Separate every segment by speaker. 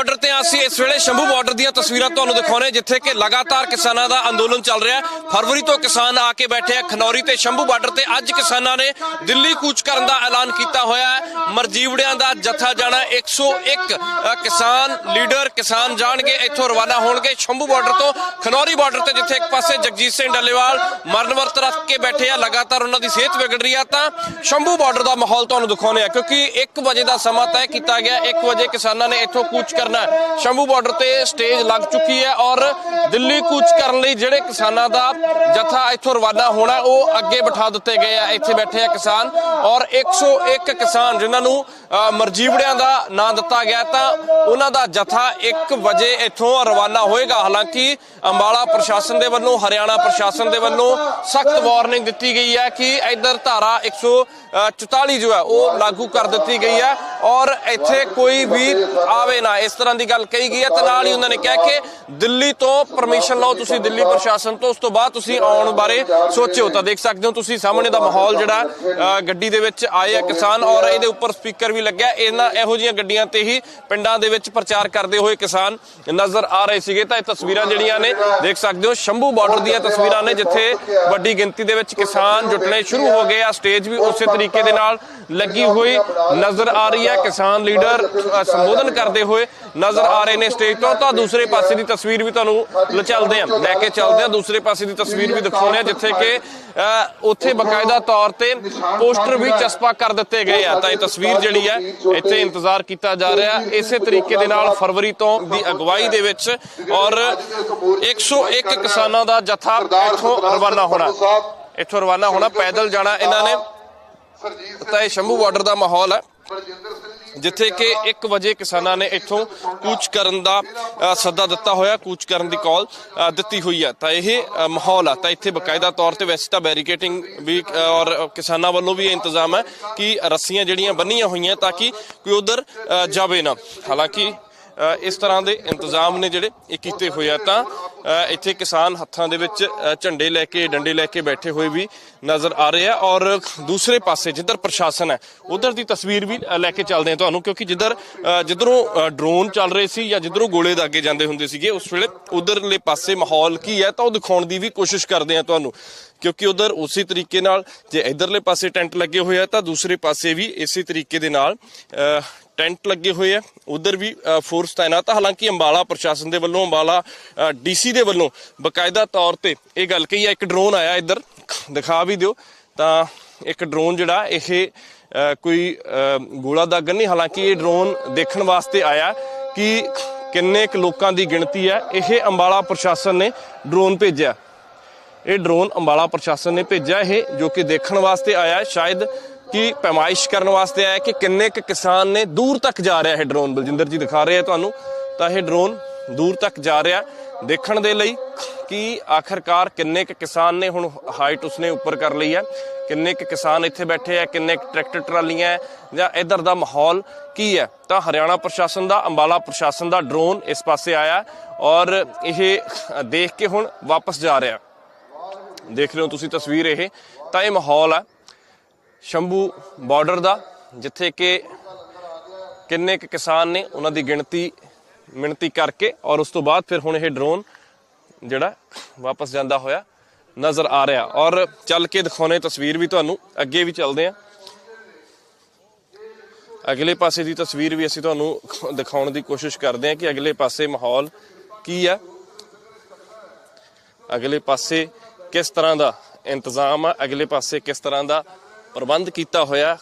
Speaker 1: Border ਤੇ ਅਸੀਂ ਇਸ ਵੇਲੇ ਸ਼ੰਭੂ ਬਾਰਡਰ ਦੀਆਂ ਤਸਵੀਰਾਂ ਤੁਹਾਨੂੰ ਦਿਖਾਉਣੇ ਜਿੱਥੇ ਕਿ ਲਗਾਤਾਰ ਕਿਸਾਨਾਂ ਦਾ ਅੰਦੋਲਨ ਚੱਲ ਰਿਹਾ ਹੈ। ਫਰਵਰੀ ਤੋਂ ਕਿਸਾਨ ਆ ਕੇ ਬੈਠੇ ਆ ਖਨੌਰੀ ਤੇ ਸ਼ੰਭੂ ਬਾਰਡਰ ਤੇ। ਅੱਜ ਕਿਸਾਨਾਂ ਨੇ ਦਿੱਲੀ ਕੂਚ ਕਰਨ ਦਾ ਐਲਾਨ ਕੀਤਾ ਹੋਇਆ ਹੈ। ਮਰਜੀਵੜਿਆਂ ਦਾ ਜਥਾ ਜਾਣਾ 101 ਅ, ਕਿਸਾਨ ਲੀਡਰ ਕਿਸਾਨ ਜਾਣਗੇ ਇੱਥੋਂ ਰਵਾਨਾ ਹੋਣਗੇ ਸ਼ੰਭੂ ਬਾਰਡਰ ਤੋਂ। ਖਨੌਰੀ ਬਾਰਡਰ ਤੇ ਜਿੱਥੇ ਇੱਕ ਪਾਸੇ ਜਗਜੀਤ ਸਿੰਘ ਡੱਲੇਵਾਲ ਮਰਨ ਵਰਤ ਰੱਖ ਕੇ ਬੈਠੇ ਆ ਲਗਾਤਾਰ ਉਹਨਾਂ ਦੀ ਸਿਹਤ ਵਿਗੜ ਰਹੀ ਆ ਤਾਂ ਸ਼ੰਭੂ ਬਾਰਡਰ ਦਾ ਮਾਹੌਲ ਤੁਹਾਨੂੰ ਦਿਖਾਉਣੇ ਆ ਕਿਉਂਕਿ 1 ਵਜੇ ਦਾ ਸਮਾਂ ਤੈਅ ਕੀਤਾ ਗਿਆ। 1 ਵਜੇ ਕਿਸਾਨਾਂ ਨੇ ਇੱਥੋਂ ਕੂਚ ਕਰਨ ਹੈ। ਸ਼ੰਭੂ ਬਾਰਡਰ ਤੇ ਸਟੇਜ ਲੱਗ ਚੁੱਕੀ ਹੈ ਔਰ ਦਿੱਲੀ ਕੂਚ ਕਰਨ ਲਈ ਜਿਹੜੇ ਕਿਸਾਨਾਂ ਦਾ ਜਥਾ ਇੱਥੋਂ ਰਵਾਨਾ ਹੋਣਾ ਉਹ ਅੱਗੇ ਬਿਠਾ ਦਿੱਤੇ ਗਏ ਆ। ਇੱਥੇ ਬੈਠੇ ਆ ਕਿਸਾਨ ਔਰ 101 ਕਿਸਾਨ ਜਿਨ੍ਹਾਂ ਨੂੰ ਮਰਜੀਵੜਿਆਂ ਦਾ ਨਾਂ ਦਿੱਤਾ ਗਿਆ ਤਾਂ ਉਹਨਾਂ ਦਾ ਜਥਾ 1 ਵਜੇ ਇੱਥੋਂ ਰਵਾਨਾ ਹੋਏਗਾ। ਹਾਲਾਂਕਿ ਅੰਬਾਲਾ ਪ੍ਰਸ਼ਾਸਨ ਦੇ ਵੱਲੋਂ, ਹਰਿਆਣਾ ਪ੍ਰਸ਼ਾਸਨ ਦੇ ਵੱਲੋਂ ਸਖਤ ਵਾਰਨਿੰਗ ਦਿੱਤੀ ਗਈ ਹੈ ਕਿ ਇੱਧਰ ਧਾਰਾ 144 ਜੋ ਹੈ, ਉਹ ਲਾਗੂ ਕਰ ਦਿੱਤੀ ਗਈ ਹੈ। ਔਰ ਇੱਥੇ ਕੋਈ ਵੀ ਆਵੇ ਨਾ, ਇਸ ਤਰ੍ਹਾਂ ਦੀ ਗੱਲ ਕਹੀ ਗਈ ਹੈ ਤੇ ਨਾਲ ਹੀ ਉਹਨਾਂ ਨੇ ਕਿਹਾ ਕਿ ਦਿੱਲੀ ਤੋਂ ਪਰਮਿਸ਼ਨ ਲਓ ਤੁਸੀਂ ਦਿੱਲੀ ਪ੍ਰਸ਼ਾਸਨ ਤੋਂ, ਉਸ ਤੋਂ ਬਾਅਦ ਤੁਸੀਂ ਆਉਣ ਬਾਰੇ ਸੋਚਿਓ। ਤਾਂ ਦੇਖ ਸਕਦੇ ਹੋ ਤੁਸੀਂ ਸਾਹਮਣੇ ਦਾ ਮਾਹੌਲ ਜਿਹੜਾ ਗੱਡੀ ਦੇ ਵਿੱਚ ਆਏ ਆ ਕਿਸਾਨ ਔਰ ਇਹਦੇ ਉੱਪਰ ਸਪੀਕਰ ਵੀ ਲੱਗਿਆ। ਇਹਨਾਂ ਇਹੋ ਜਿਹੀਆਂ ਗੱਡੀਆਂ ਤੇ ਹੀ ਪਿੰਡਾਂ ਦੇ ਵਿੱਚ ਪ੍ਰਚਾਰ ਕਰਦੇ ਹੋਏ ਕਿਸਾਨ ਨਜ਼ਰ ਆ ਰਹੇ ਸੀਗੇ। ਤਾਂ ਇਹ ਤਸਵੀਰਾਂ ਜਿਹੜੀਆਂ ਨੇ, ਦੇਖ ਸਕਦੇ ਹੋ, ਸ਼ੰਭੂ ਬਾਰਡਰ ਦੀਆਂ ਤਸਵੀਰਾਂ ਨੇ, ਜਿੱਥੇ ਵੱਡੀ ਗਿਣਤੀ ਦੇ ਵਿੱਚ ਕਿਸਾਨ ਜੁਟਣੇ ਸ਼ੁਰੂ ਹੋ ਗਏ ਆ। ਸਟੇਜ ਵੀ ਉਸੇ ਤਰੀਕੇ ਦੇ ਨਾਲ ਲੱਗੀ ਹੋਈ ਨਜ਼ਰ ਆ ਰਹੀ ਹੈ। ਕਿਸਾਨ ਲੀਡਰ ਸੰਬੋਧਨ ਕਰਦੇ ਹੋਏ ਨਜ਼ਰ ਆ ਰਹੇ ਨੇ ਸਟੇਜ ਤੋਂ। ਤਾਂ ਦੂਸਰੇ ਪਾਸੇ ਦੀ ਤਸਵੀਰ ਵੀ ਤੁਹਾਨੂੰ ਲਚਲਦੇ ਆ ਲੈ ਕੇ ਚੱਲਦੇ ਆ ਦੂਸਰੇ ਪਾਸੇ ਦੀ ਤਸਵੀਰ ਵੀ ਦਿਖਾਉਂਦੇ ਆ ਜਿੱਥੇ ਕਿ ਉੱਥੇ ਬਕਾਇਦਾ ਤੌਰ ਤੇ ਪੋਸਟਰ ਵੀ ਚਸਪਾ ਕਰ ਦਿੱਤੇ ਗਏ ਆ। ਤਾਂ ਇਹ ਤਸਵੀਰ ਜਿਹੜੀ ਹੈ, ਇੱਥੇ ਇੰਤਜ਼ਾਰ ਕੀਤਾ ਜਾ ਰਿਹਾ। ਇਸੇ ਤਰੀਕੇ ਦੇ ਨਾਲ ਫਰਵਰੀ ਤੋਂ ਦੀ ਅਗਵਾਈ ਦੇ ਵਿੱਚ ਔਰ 101 ਕਿਸਾਨਾਂ ਦਾ ਜਥਾ ਇੱਥੋਂ ਰਵਾਨਾ ਹੋਣਾ। ਇੱਥੋਂ ਰਵਾਨਾ ਹੋਣਾ, ਪੈਦਲ ਜਾਣਾ ਇਹਨਾਂ ਨੇ। ਤਾਂ ਇਹ ਸ਼ੰਭੂ ਬਾਰਡਰ ਦਾ ਮਾਹੌਲ ਹੈ। ਜਿੱਥੇ ਕਿ 1 ਵਜੇ ਕਿਸਾਨਾਂ ਨੇ ਇੱਥੋਂ ਕੂਚ ਕਰਨ ਦਾ ਸੱਦਾ ਦਿੱਤਾ ਹੋਇਆ, ਕੂਚ ਕਰਨ ਦੀ ਕਾਲ ਦਿੱਤੀ ਹੋਈ ਹੈ ਤਾਂ ਇਹ ਮਾਹੌਲ ਆ। ਤਾਂ ਇੱਥੇ ਬਕਾਇਦਾ ਤੌਰ ਤੇ ਵੈਸੇ ਤਾਂ ਬੈਰੀਕੇਟਿੰਗ ਵੀ ਔਰ ਕਿਸਾਨਾਂ ਵੱਲੋਂ ਵੀ ਇਹ ਇੰਤਜ਼ਾਮ ਹੈ ਕਿ ਰੱਸੀਆਂ ਜਿਹੜੀਆਂ ਬੰਨੀਆਂ ਹੋਈਆਂ ਤਾਂ ਕਿ ਕੋਈ ਉਧਰ ਜਾਵੇ ਨਾ। ਹਾਲਾਂਕਿ ਇਸ ਤਰ੍ਹਾਂ ਦੇ ਇੰਤਜ਼ਾਮ ਨੇ ਜਿਹੜੇ ਇਹ ਕੀਤੇ ਹੋਏ ਆ। ਤਾਂ ਇੱਥੇ ਕਿਸਾਨ ਹੱਥਾਂ ਦੇ ਵਿੱਚ ਝੰਡੇ ਲੈ ਕੇ ਡੰਡੇ ਲੈ ਕੇ ਬੈਠੇ ਹੋਏ ਵੀ ਨਜ਼ਰ ਆ ਰਹੇ ਆ। ਔਰ ਦੂਸਰੇ ਪਾਸੇ ਜਿੱਧਰ ਪ੍ਰਸ਼ਾਸਨ ਹੈ ਉਧਰ ਦੀ ਤਸਵੀਰ ਵੀ ਲੈ ਕੇ ਚੱਲਦੇ ਆ ਤੁਹਾਨੂੰ ਕਿਉਂਕਿ ਜਿੱਧਰ ਅ, ਜਿੱਧਰੋਂ ਡਰੋਨ ਚੱਲ ਰਹੇ ਸੀ ਜਾਂ ਜਿੱਧਰੋਂ ਗੋਲੇ ਦਾਗੇ ਜਾਂਦੇ ਹੁੰਦੇ ਸੀਗੇ ਉਸ ਵੇਲੇ ਉਧਰਲੇ ਪਾਸੇ ਮਾਹੌਲ ਕੀ ਹੈ ਤਾਂ ਉਹ ਦਿਖਾਉਣ ਦੀ ਵੀ ਕੋਸ਼ਿਸ਼ ਕਰਦੇ ਆ ਤੁਹਾਨੂੰ। ਕਿਉਂਕਿ ਉਧਰ ਉਸੇ ਤਰੀਕੇ ਨਾਲ ਜੇ ਇਧਰਲੇ ਪਾਸੇ ਟੈਂਟ ਲੱਗੇ ਹੋਏ ਆ, ਤਾਂ ਦੂਸਰੇ ਪਾਸੇ ਵੀ ਇਸੇ ਤਰੀਕੇ ਦੇ ਨਾਲ ਟੈਂਟ ਲੱਗੇ ਹੋਏ ਆ। ਉਧਰ ਵੀ ਫੋਰਸ ਤਾਇਨਾਤ ਆ। ਹਾਲਾਂਕਿ ਅੰਬਾਲਾ ਪ੍ਰਸ਼ਾਸਨ ਦੇ ਵੱਲੋਂ, ਅੰਬਾਲਾ ਡੀਸੀ ਦੇ ਵੱਲੋਂ ਬਕਾਇਦਾ ਤੌਰ ਤੇ ਇਹ ਗੱਲ ਕਹੀ ਆ, ਇੱਕ ਡਰੋਨ ਆਇਆ ਇੱਧਰ। ਦਿਖਾ ਵੀ ਦਿਓ। ਤਾਂ ਇੱਕ ਡਰੋਨ ਜਿਹੜਾ, ਇਹ ਕੋਈ ਗੋਲਾ ਦਾਗਣ ਨਹੀਂ, ਹਾਲਾਂਕਿ ਇਹ ਡਰੋਨ ਦੇਖਣ ਵਾਸਤੇ ਆਇਆ ਕਿ ਕਿੰਨੇ ਕੁ ਲੋਕਾਂ ਦੀ ਗਿਣਤੀ ਹੈ ਇਹ ਅੰਬਾਲਾ ਪ੍ਰਸ਼ਾਸਨ ਨੇ ਡਰੋਨ ਭੇਜਿਆ। ਇਹ ਡਰੋਨ ਅੰਬਾਲਾ ਪ੍ਰਸ਼ਾਸਨ ਨੇ ਭੇਜਿਆ ਇਹ, ਜੋ ਕਿ ਦੇਖਣ ਵਾਸਤੇ ਆਇਆ ਸ਼ਾਇਦ ਕਿ ਪੈਮਾਇਸ਼ ਕਰਨ ਵਾਸਤੇ ਆਇਆ ਕਿ ਕਿੰਨੇ ਕੁ ਕਿਸਾਨ ਨੇ ਦੂਰ ਤੱਕ ਜਾ ਰਿਹਾ ਹੈ ਡਰੋਨ। ਬਲਜਿੰਦਰ ਜੀ ਦਿਖਾ ਰਹੇ ਆ ਤੁਹਾਨੂੰ। ਤਾਂ ਇਹ ਡਰੋਨ ਦੂਰ ਤੱਕ ਜਾ ਰਿਹਾ ਦੇਖਣ ਦੇ ਲਈ ਕਿ ਆਖਰਕਾਰ ਕਿੰਨੇ ਕੁ ਕਿਸਾਨ ਨੇ, ਹੁਣ ਹਾਈਟ ਉਸਨੇ ਉੱਪਰ ਕਰ ਲਈ ਹੈ। ਕਿੰਨੇ ਕੁ ਕਿਸਾਨ ਇੱਥੇ ਬੈਠੇ ਆ, ਕਿੰਨੇ ਕੁ ਟਰੈਕਟਰ ਟਰਾਲੀਆਂ ਹੈ, ਜਾਂ ਇਧਰ ਦਾ ਮਾਹੌਲ ਕੀ ਹੈ। ਤਾਂ ਹਰਿਆਣਾ ਪ੍ਰਸ਼ਾਸਨ ਦਾ, ਅੰਬਾਲਾ ਪ੍ਰਸ਼ਾਸਨ ਦਾ ਡਰੋਨ ਇਸ ਪਾਸੇ ਆਇਆ ਔਰ ਇਹ ਦੇਖ ਕੇ ਹੁਣ ਵਾਪਸ ਜਾ ਰਿਹਾ ਦੇਖ ਰਹੇ ਹੋ ਤੁਸੀਂ ਤਸਵੀਰ ਇਹ। ਤਾਂ ਇਹ ਮਾਹੌਲ ਹੈ ਸ਼ੰਭੂ ਬਾਰਡਰ ਦਾ, ਜਿੱਥੇ ਕਿ ਕਿੰਨੇ ਕੁ ਕਿਸਾਨ ਨੇ, ਉਹਨਾਂ ਦੀ ਗਿਣਤੀ, ਮਿਣਤੀ ਕਰਕੇ ਔਰ ਉਸ ਤੋਂ ਬਾਅਦ ਫਿਰ ਹੁਣ ਇਹ ਡਰੋਨ ਜਿਹੜਾ ਵਾਪਸ ਜਾਂਦਾ ਹੋਇਆ ਨਜ਼ਰ ਆ ਰਿਹਾ। ਔਰ ਚੱਲ ਕੇ ਦਿਖਾਉਣੇ ਤਸਵੀਰ ਵੀ ਤੁਹਾਨੂੰ, ਅੱਗੇ ਵੀ ਚੱਲਦੇ ਆ ਅਗਲੇ ਪਾਸੇ ਦੀ ਤਸਵੀਰ ਵੀ ਅਸੀਂ ਤੁਹਾਨੂੰ ਦਿਖਾਉਣ ਦੀ ਕੋਸ਼ਿਸ਼ ਕਰਦੇ ਹਾਂ ਕਿ ਅਗਲੇ ਪਾਸੇ ਮਾਹੌਲ ਕੀ ਹੈ ਅਗਲੇ ਪਾਸੇ ਕਿਸ ਤਰ੍ਹਾਂ ਦਾ ਇੰਤਜ਼ਾਮ ਆ? ਅਗਲੇ ਪਾਸੇ ਕਿਸ ਤਰ੍ਹਾਂ ਦਾ ਪ੍ਰਬੰਧ ਕੀਤਾ ਹੋਇਆ?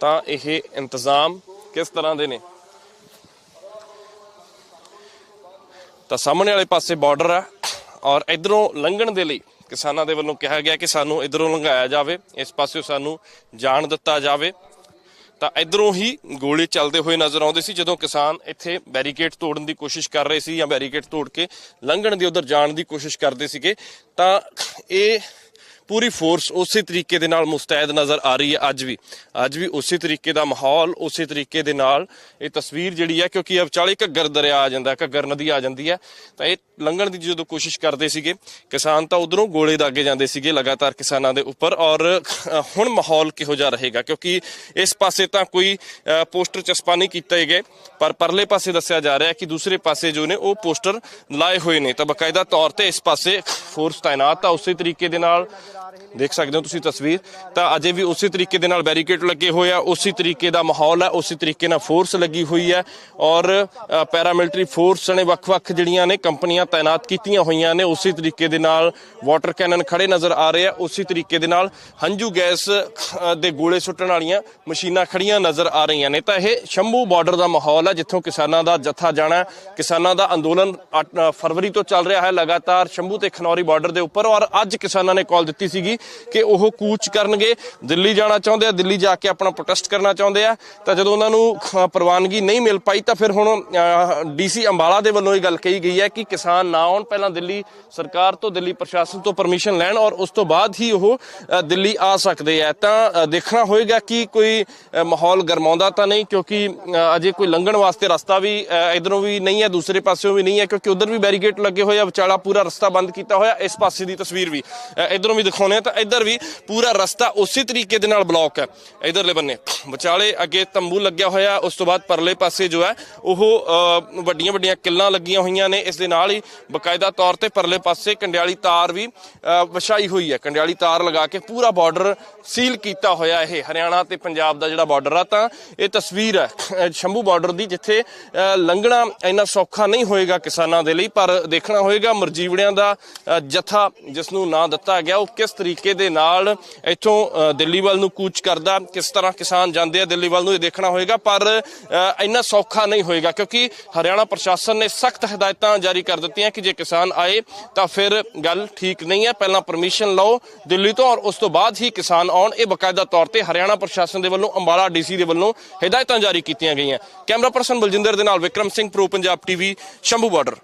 Speaker 1: ਤਾਂ ਇਹ ਇੰਤਜ਼ਾਮ ਕਿਸ ਤਰ੍ਹਾਂ ਦੇ ਨੇ? ਤਾਂ ਸਾਹਮਣੇ ਵਾਲੇ ਪਾਸੇ ਬਾਰਡਰ ਆ ਔਰ ਇਧਰੋਂ ਲੰਘਣ ਦੇ ਲਈ ਕਿਸਾਨਾਂ ਦੇ ਵੱਲੋਂ ਕਿਹਾ ਗਿਆ ਕਿ ਸਾਨੂੰ ਇਧਰੋਂ ਲੰਘਾਇਆ ਜਾਵੇ। ਇਸ ਪਾਸਿਓਂ ਸਾਨੂੰ ਜਾਣ ਦਿੱਤਾ ਜਾਵੇ। ਤਾਂ ਇਧਰੋਂ ਹੀ ਗੋਲੇ ਚੱਲਦੇ ਹੋਏ ਨਜ਼ਰ ਆਉਂਦੇ ਸੀ ਜਦੋਂ ਕਿਸਾਨ ਇੱਥੇ ਬੈਰੀਕੇਡ ਤੋੜਨ ਦੀ ਕੋਸ਼ਿਸ਼ ਕਰ ਰਹੇ ਸੀ ਜਾਂ ਬੈਰੀਕੇਡ ਤੋੜ ਕੇ ਲੰਘਣ ਦੀ ਉਧਰ ਜਾਣ ਦੀ ਕੋਸ਼ਿਸ਼ ਕਰਦੇ ਸੀਗੇ। ਤਾਂ ਇਹ ਪੂਰੀ ਫੋਰਸ ਉਸੇ ਤਰੀਕੇ ਦੇ ਨਾਲ ਮੁਸਤੈਦ ਨਜ਼ਰ ਆ ਰਹੀ ਹੈ ਅੱਜ ਵੀ। ਅੱਜ ਵੀ ਉਸੇ ਤਰੀਕੇ ਦਾ ਮਾਹੌਲ, ਉਸੇ ਤਰੀਕੇ ਦੇ ਨਾਲ ਇਹ ਤਸਵੀਰ ਜਿਹੜੀ ਹੈ, ਕਿਉਂਕਿ ਵਿਚਾਲੇ ਘੱਗਰ ਦਰਿਆ ਆ ਜਾਂਦਾ ਘੱਗਰ ਨਦੀ ਆ ਜਾਂਦੀ ਹੈ। ਤਾਂ ਇਹ ਲੰਘਣ ਦੀ ਜਦੋਂ ਕੋਸ਼ਿਸ਼ ਕਰਦੇ ਸੀਗੇ, ਕਿਸਾਨ ਤਾਂ ਉਧਰੋਂ ਗੋਲੇ ਦਾਗੇ ਜਾਂਦੇ ਸੀਗੇ ਲਗਾਤਾਰ ਕਿਸਾਨਾਂ ਦੇ ਉੱਪਰ ਔਰ ਹੁਣ ਮਾਹੌਲ ਕਿਹੋ ਜਿਹਾ ਰਹੇਗਾ, ਕਿਉਂਕਿ ਇਸ ਪਾਸੇ ਤਾਂ ਕੋਈ ਪੋਸਟਰ ਚਸਪਾ ਨਹੀਂ ਕੀਤੇ ਗਏ, ਪਰ ਪਰਲੇ ਪਾਸੇ ਦੱਸਿਆ ਜਾ ਰਿਹਾ ਕਿ ਦੂਸਰੇ ਪਾਸੇ ਜੋ ਨੇ ਉਹ ਪੋਸਟਰ ਲਾਏ ਹੋਏ ਨੇ। ਤਾਂ ਬਕਾਇਦਾ ਤੌਰ ਤੇ ਇਸ ਪਾਸੇ ਫੋਰਸ ਤਾਇਨਾਤ ਆ, ਉਸੇ ਤਰੀਕੇ ਦੇ ਨਾਲ ਦੇਖ ਸਕਦੇ ਹੋ ਤੁਸੀਂ ਤਸਵੀਰ। ਤਾਂ ਅਜੇ ਵੀ ਉਸੇ ਤਰੀਕੇ ਦੇ ਨਾਲ ਬੈਰੀਕੇਡ ਲੱਗੇ ਹੋਏ ਆ ਉਸੇ ਤਰੀਕੇ ਦਾ ਮਾਹੌਲ ਹੈ ਉਸੇ ਤਰੀਕੇ ਨਾਲ ਫੋਰਸ ਲੱਗੀ ਹੋਈ ਹੈ ਔਰ ਪੈਰਾਮਿਲਟਰੀ ਫੋਰਸ ਨੇ ਵੱਖ-ਵੱਖ ਜਿਹੜੀਆਂ ਨੇ ਕੰਪਨੀਆਂ ਤਾਇਨਾਤ ਕੀਤੀਆਂ ਹੋਈਆਂ ਨੇ ਉਸੇ ਤਰੀਕੇ ਦੇ ਨਾਲ ਵਾਟਰ ਕੈਨਨ ਖੜੇ ਨਜ਼ਰ ਆ ਰਹੇ ਆ ਉਸੇ ਤਰੀਕੇ ਦੇ ਨਾਲ ਹੰਝੂ ਗੈਸ ਦੇ ਗੋਲੇ ਸੁੱਟਣ ਵਾਲੀਆਂ ਮਸ਼ੀਨਾਂ ਖੜੀਆਂ ਨਜ਼ਰ ਆ ਰਹੀਆਂ ਨੇ। ਤਾਂ ਇਹ ਸ਼ੰਭੂ ਬਾਰਡਰ ਦਾ ਮਾਹੌਲ ਹੈ ਜਿੱਥੋਂ ਕਿਸਾਨਾਂ ਦਾ ਜੱਥਾ ਜਾਣਾ ਕਿਸਾਨਾਂ ਦਾ ਅੰਦੋਲਨ ਅ, ਫਰਵਰੀ ਤੋਂ ਚੱਲ ਰਿਹਾ ਹੈ। ਲਗਾਤਾਰ ਸ਼ੰਭੂ ਤੇ ਖਨੌਰੀ ਬਾਰਡਰ ਦੇ ਉੱਪਰ ਔਰ ਅੱਜ ਕਿਸਾਨਾਂ ਨੇ ਕਾਲ ਦਿੱਤੀ ਸੀਗੀ ਕਿ ਉਹ ਕੂਚ ਕਰਨਗੇ, ਦਿੱਲੀ ਜਾਣਾ ਚਾਹੁੰਦੇ ਆ, ਦਿੱਲੀ ਜਾ ਕੇ ਆਪਣਾ ਪ੍ਰੋਟੈਸਟ ਕਰਨਾ ਚਾਹੁੰਦੇ ਆ, ਤਾਂ ਜਦੋਂ ਉਹਨਾਂ ਨੂੰ ਪ੍ਰਵਾਨਗੀ ਨਹੀਂ ਮਿਲ ਪਾਈ ਤਾਂ ਫਿਰ ਹੁਣ ਡੀਸੀ ਅੰਬਾਲਾ ਦੇ ਵੱਲੋਂ ਇਹ ਗੱਲ ਕਹੀ ਗਈ ਹੈ ਕਿ ਕਿਸਾਨ ਨਾ ਆਉਣ, ਪਹਿਲਾਂ ਦਿੱਲੀ ਸਰਕਾਰ ਤੋਂ, ਦਿੱਲੀ ਪ੍ਰਸ਼ਾਸਨ ਤੋਂ ਪਰਮਿਸ਼ਨ ਲੈਣ ਔਰ ਉਸ ਤੋਂ ਬਾਅਦ ਹੀ ਉਹ ਦਿੱਲੀ ਆ ਸਕਦੇ ਆ। ਤਾਂ ਦੇਖਣਾ ਹੋਏਗਾ ਕਿ ਕੋਈ ਮਾਹੌਲ ਗਰਮਾਉਂਦਾ ਤਾਂ ਨਹੀਂ ਕਿਉਂਕਿ ਅਜੇ ਕੋਈ ਲੰਘਣ ਵਾਸਤੇ ਰਸਤਾ ਵੀ ਇਧਰੋਂ ਵੀ ਨਹੀਂ ਹੈ, ਦੂਸਰੇ ਪਾਸਿਓਂ ਵੀ ਨਹੀਂ ਹੈ ਕਿਉਂਕਿ ਉਧਰ ਵੀ ਬੈਰੀਕੇਡ ਲੱਗੇ ਹੋਏ ਆ, ਵਿਚਾਲਾ ਪੂਰਾ ਰਸਤਾ ਬੰਦ ਕੀਤਾ ਹੋਇਆ, ਇਸ ਪਾਸੇ ਦੀ ਤਸਵੀਰ ਵੀ। ਇਧਰੋਂ ਵੀ ਦਿਖਾਉਣੇ ਤਾਂ ਇੱਧਰ ਵੀ ਪੂਰਾ ਰਸਤਾ ਉਸੇ ਤਰੀਕੇ ਦੇ ਨਾਲ ਬਲੌਕ ਹੈ। ਇਧਰਲੇ ਬੰਨੇ ਵਿਚਾਲੇ ਅੱਗੇ ਤੰਬੂ ਲੱਗਿਆ ਹੋਇਆ ਉਸ ਤੋਂ ਬਾਅਦ ਪਰਲੇ ਪਾਸੇ ਜੋ ਹੈ ਉਹ ਵੱਡੀਆਂ ਵੱਡੀਆਂ ਕਿੱਲਾਂ ਲੱਗੀਆਂ ਹੋਈਆਂ ਨੇ। ਇਸ ਦੇ ਨਾਲ ਹੀ ਬਕਾਇਦਾ ਤੌਰ ਤੇ ਪਰਲੇ ਪਾਸੇ ਕੰਡਿਆਲੀ ਤਾਰ ਵੀ ਅ, ਵਿਛਾਈ ਹੋਈ ਹੈ। ਕੰਡਿਆਲੀ ਤਾਰ ਲਗਾ ਕੇ ਪੂਰਾ ਬਾਰਡਰ ਸੀਲ ਕੀਤਾ ਹੋਇਆ ਇਹ ਹਰਿਆਣਾ ਤੇ ਪੰਜਾਬ ਦਾ ਜਿਹੜਾ ਬਾਰਡਰ ਆ ਤਾਂ ਇਹ ਤਸਵੀਰ ਹੈ। ਸ਼ੰਭੂ ਬਾਰਡਰ ਦੀ ਜਿੱਥੇ ਲੰਘਣਾ ਇੰਨਾ ਸੌਖਾ ਨਹੀਂ ਹੋਏਗਾ ਕਿਸਾਨਾਂ ਦੇ ਲਈ ਪਰ ਦੇਖਣਾ ਹੋਏਗਾ ਮਰਜੀਵੜਿਆਂ ਦਾ ਜਥਾ ਜਿਸ ਨੂੰ ਨਾਂ ਦਿੱਤਾ ਗਿਆ ਉਹ ਕਿਸ ਤਰੀਕੇ ਦੇ ਨਾਲ ਇੱਥੋਂ ਦਿੱਲੀ ਵੱਲ ਨੂੰ ਕੂਚ ਕਰਦਾ, ਕਿਸ ਤਰ੍ਹਾਂ ਕਿਸਾਨ ਜਾਂਦੇ ਆ ਦਿੱਲੀ ਵੱਲ ਨੂੰ, ਇਹ ਦੇਖਣਾ ਹੋਏਗਾ, ਪਰ ਇੰਨਾ ਸੌਖਾ ਨਹੀਂ ਹੋਏਗਾ, ਕਿਉਂਕਿ ਹਰਿਆਣਾ ਪ੍ਰਸ਼ਾਸਨ ਨੇ ਸਖਤ ਹਦਾਇਤਾਂ ਜਾਰੀ ਕਰ ਦਿੱਤੀਆਂ ਕਿ ਜੇ ਕਿਸਾਨ ਆਏ ਤਾਂ ਫਿਰ ਗੱਲ ਠੀਕ ਨਹੀਂ ਹੈ। ਪਹਿਲਾਂ ਪਰਮਿਸ਼ਨ ਲਓ ਦਿੱਲੀ ਤੋਂ ਔਰ ਉਸ ਤੋਂ ਬਾਅਦ ਹੀ ਕਿਸਾਨ ਆਉਣ। ਇਹ ਬਕਾਇਦਾ ਤੌਰ ਤੇ ਹਰਿਆਣਾ ਪ੍ਰਸ਼ਾਸਨ ਦੇ ਵੱਲੋਂ, ਅੰਬਾਲਾ ਡੀਸੀ ਦੇ ਵੱਲੋਂ ਹਦਾਇਤਾਂ ਜਾਰੀ ਕੀਤੀਆਂ ਗਈਆਂ। ਕੈਮਰਾ ਪਰਸਨ ਬਲਜਿੰਦਰ ਦੇ ਨਾਲ Vikram Singh, pro Punjab TV, Shambhu border.